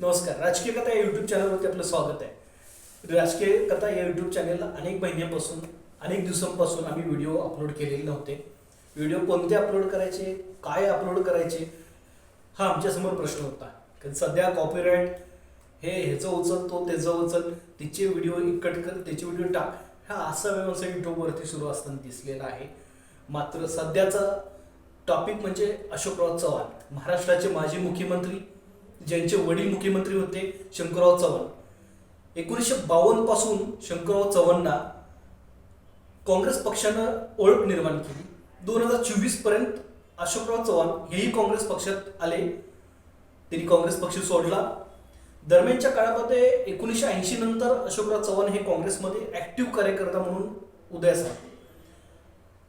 नमस्कार. राजकीय कथा या युट्यूब चॅनलवरती आपलं स्वागत आहे. राजकीय कथा या युट्यूब चॅनलला अनेक महिन्यापासून अनेक दिवसांपासून आम्ही व्हिडिओ अपलोड केलेले नव्हते. व्हिडिओ कोणते अपलोड करायचे काय अपलोड करायचे हा आमच्यासमोर प्रश्न होता. कारण सध्या कॉपीराईट हे ह्याचं उचल तो त्याचं उचल तिचे व्हिडिओ इकट कर त्याचे व्हिडिओ टाक हा असा व्यवसाय युट्यूबवरती सुरू असताना दिसलेला आहे. मात्र सध्याचा टॉपिक म्हणजे अशोकराव चव्हाण महाराष्ट्राचे माजी मुख्यमंत्री ज्यांचे वडील मुख्यमंत्री होते शंकरराव चव्हाण. एकोणीसशे बावन्नपासून शंकरराव चव्हाणना काँग्रेस पक्षानं ओळख निर्माण केली. दोन हजार चोवीसपर्यंत अशोकराव चव्हाण हेही काँग्रेस पक्षात आले. त्यांनी काँग्रेस पक्ष सोडला. दरम्यानच्या काळामध्ये एकोणीसशे ऐंशी नंतर अशोकराव चव्हाण हे काँग्रेसमध्ये ऍक्टिव्ह कार्यकर्ता म्हणून उदयास आले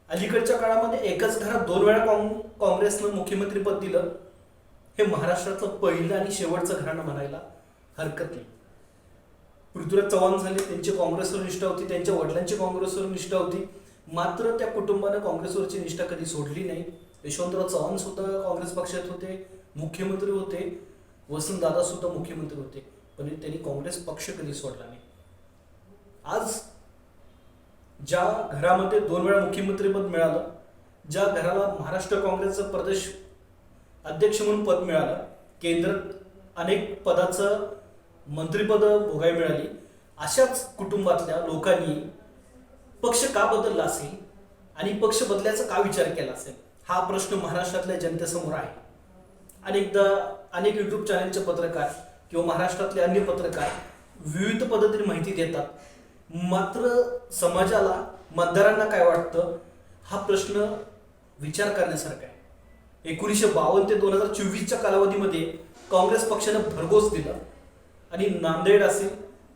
अलीकडच्या काळामध्ये एकाच घरात दोन वेळा काँग काँग्रेसनं मुख्यमंत्रीपद दिलं. हे महाराष्ट्रातलं पहिलं आणि शेवटचं घराणं म्हणायला हरकत नाही. पृथ्वीराज चव्हाण झाले त्यांची काँग्रेसवर निष्ठा होती त्यांच्या वडिलांची काँग्रेसवर निष्ठा होती. मात्र त्या कुटुंबानं काँग्रेसवरची निष्ठा कधी सोडली नाही. यशवंतराव चव्हाण सुद्धा काँग्रेस पक्षात होते मुख्यमंत्री होते वसंतदादा सुद्धा मुख्यमंत्री होते पण त्यांनी काँग्रेस पक्ष कधी सोडला नाही. आज ज्या घरामध्ये दोन वेळा मुख्यमंत्रीपद मिळालं ज्या घराला महाराष्ट्र काँग्रेसचं प्रदेश अध्यक्ष म्हणून पद मिळालं. केंद्रात अनेक पदाचं मंत्रिपद भोगाय मिळाली. अशाच कुटुंबातल्या लोकांनी पक्ष का बदलला असेल आणि पक्ष बदलायचा का विचार केला असेल? हा प्रश्न महाराष्ट्रातल्या जनतेसमोर आहे. अनेकदा अनेक युट्यूब चॅनलचे पत्रकार किंवा महाराष्ट्रातले अन्य पत्रकार विविध पद्धतीने माहिती देतात. मात्र समाजाला मतदारांना काय वाटतं? हा प्रश्न विचार करण्यासारखा आहे. एकोणीसशे बावन्न ते दोन हजार चोवीसच्या कालावधीमध्ये काँग्रेस पक्षानं भरघोस दिला. आणि नांदेड असेल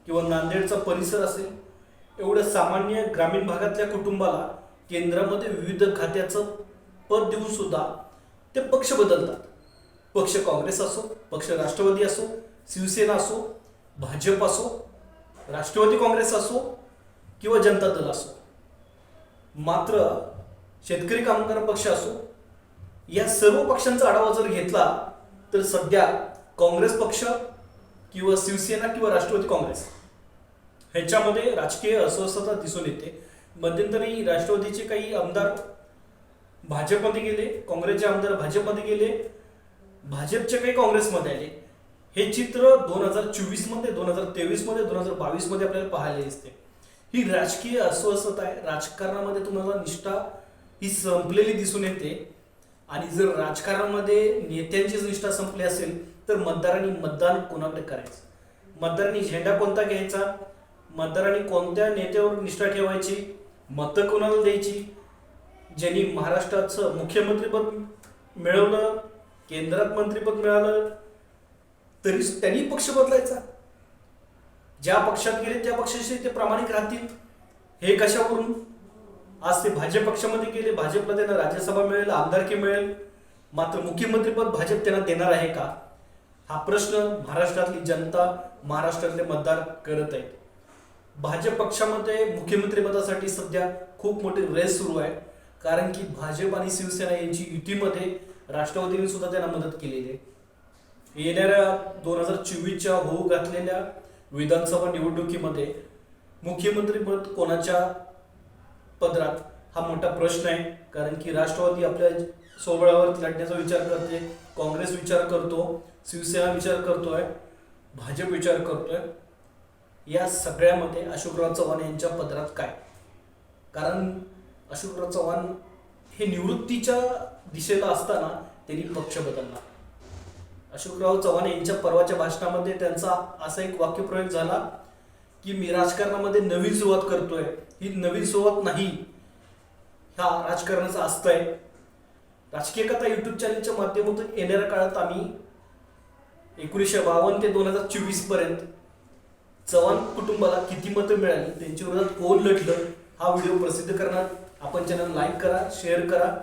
किंवा नांदेडचा परिसर असेल एवढ्या सामान्य ग्रामीण भागातल्या कुटुंबाला केंद्रामध्ये विविध खात्याचं पद देऊन सुद्धा ते पक्ष बदलतात. पक्ष काँग्रेस असो पक्ष राष्ट्रवादी असो शिवसेना असो भाजप असो राष्ट्रवादी काँग्रेस असो किंवा जनता दल असो. मात्र शेतकरी कामगार पक्ष असो या सर्व पक्षांचा आढावा जर घेतला तर सध्या काँग्रेस पक्ष किंवा शिवसेना किंवा राष्ट्रवादी काँग्रेस ह्याच्यामध्ये राजकीय अस्वस्थता दिसून येते. मध्यंतरी राष्ट्रवादीचे काही आमदार भाजपमध्ये गेले काँग्रेसचे आमदार भाजपमध्ये गेले भाजपचे काही काँग्रेसमध्ये आले. हे चित्र दोन हजार चोवीसमध्ये दोन हजार तेवीसमध्ये दोन हजार बावीसमध्ये आपल्याला पाहायला दिसते. ही राजकीय अस्वस्थता आहे. राजकारणामध्ये तुम्हाला निष्ठा ही संपलेली दिसून येते. आणि जर राजकारणामध्ये नेत्यांचीच निष्ठा संपली असेल तर मतदारांनी मतदान कोणाकडे करायचं? मतदारांनी झेंडा कोणता घ्यायचा? मतदारांनी कोणत्या नेत्यावर निष्ठा ठेवायची? मतं कोणाला द्यायची? ज्यांनी महाराष्ट्राचं मुख्यमंत्रीपद मिळवलं केंद्रात मंत्रीपद मिळालं तरी त्यांनी पक्ष बदलायचा. ज्या पक्षात गेले त्या पक्षाशी ते प्रामाणिक राहतील. हे कशावरून? आज ते भाजप पक्षामध्ये गेले भाजपला त्यांना राज्यसभा मिळेल आमदारकी मिळेल. मात्र मुख्यमंत्रीपद भाजप त्यांना देणार आहे का? हा प्रश्न महाराष्ट्रातली जनता महाराष्ट्रातले मतदार करत आहेत. भाजप पक्षामध्ये मुख्यमंत्रीपदासाठी सध्या खूप मोठी रेस सुरू आहे. कारण की भाजप आणि शिवसेना यांची युतीमध्ये राष्ट्रवादीने सुद्धा त्यांना मदत केलेली आहे. येणाऱ्या दोन हजार चोवीसच्या होऊ घातलेल्या विधानसभा निवडणुकीमध्ये मुख्यमंत्रीपद कोणाच्या पदरात हा मोठा प्रश्न आहे. कारण की राष्ट्रवादी आपल्या सोबळावर लढण्याचा विचार करते काँग्रेस विचार करतो शिवसेना विचार करतोय भाजप विचार करतोय. या सगळ्यामध्ये अशोकराव चव्हाण यांच्या पदरात काय? कारण अशोकराव चव्हाण हे निवृत्तीच्या दिशेला असताना त्यांनी पक्ष बदलला. अशोकराव चव्हाण यांच्या परवाच्या भाषणामध्ये त्यांचा असा एक वाक्यप्रयोग झाला की मी राजकारणामध्ये नवीन सुरुवात करतोय. ही नवीन सोबत नाही. ह्या राजकारणाचा असतं आहे राजकीय कथा यूट्यूब चॅनलच्या माध्यमातून येणाऱ्या काळात आम्ही एकोणीसशे बावन्न ते दोन हजार चोवीसपर्यंत चव्हाण कुटुंबाला किती मतं मिळाली त्यांच्या विरोधात कोण लढलं हा व्हिडिओ प्रसिद्ध करणार. आपण चॅनल लाईक करा शेअर करा.